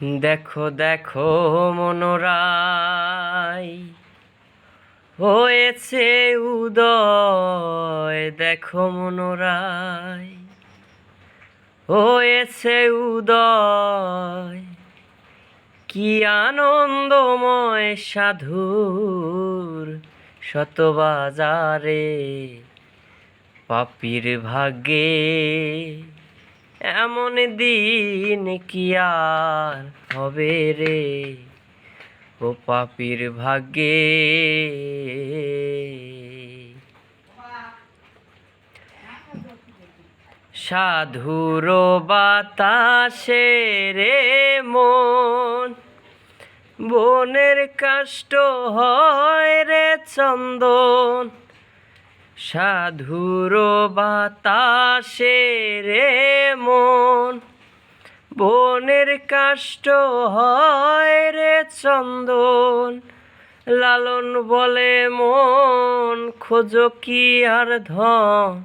দেখো দেখো মনোরাই, হয়েছে উদয়, দেখো মনোরাই, হয়েছে উদয়, কি আনন্দময় সাধুর শতবাজারে পাপির ভাগ্যে। এমন দিন কি আর হবে রে? ও পাপির ভাগ্যে। সাধুর বাতাসে রে মন, বনের কাষ্ট হয় রে চন্দন। সাধুর বাতাসে রে মন, বনের কাষ্ট হয় রে চন্দন। লালন বলে মন, খোঁজ কি আর ধন?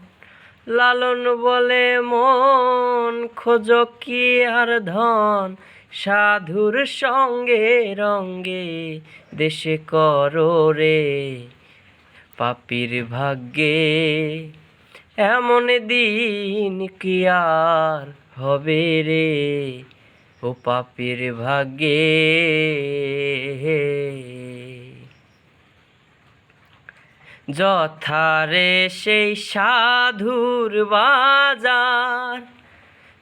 লালন বলে মন, খোঁজ কি আর ধন? সাধুর সঙ্গে রঙ্গে দেশে করো রে। পাপির ভাগ্যে এমন দিন কি আর হবে রে? ও পাপির ভাগ্যে যথারে সেই সাধুর বাজার,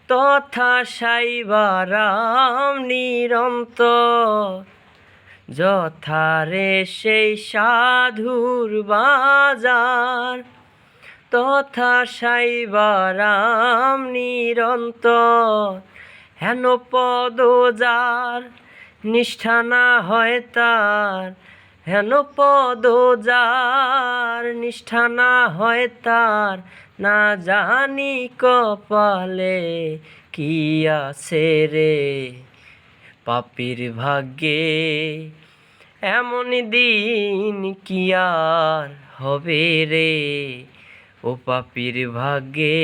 তথা সাইবারাম নিরন্তর যথারে সেই সাধুর বাজার, তথা সাইবারাম নিরন্তর, হেন পদ যার, নিষ্ঠা না হয় তার, হেন পদ যার, নিষ্ঠা না হয় তার, না জানি কপালে কি আছে রে। পাপির ভাগ্যে এমন দিন কি আর হবে রে? ও পাপির ভাগ্যে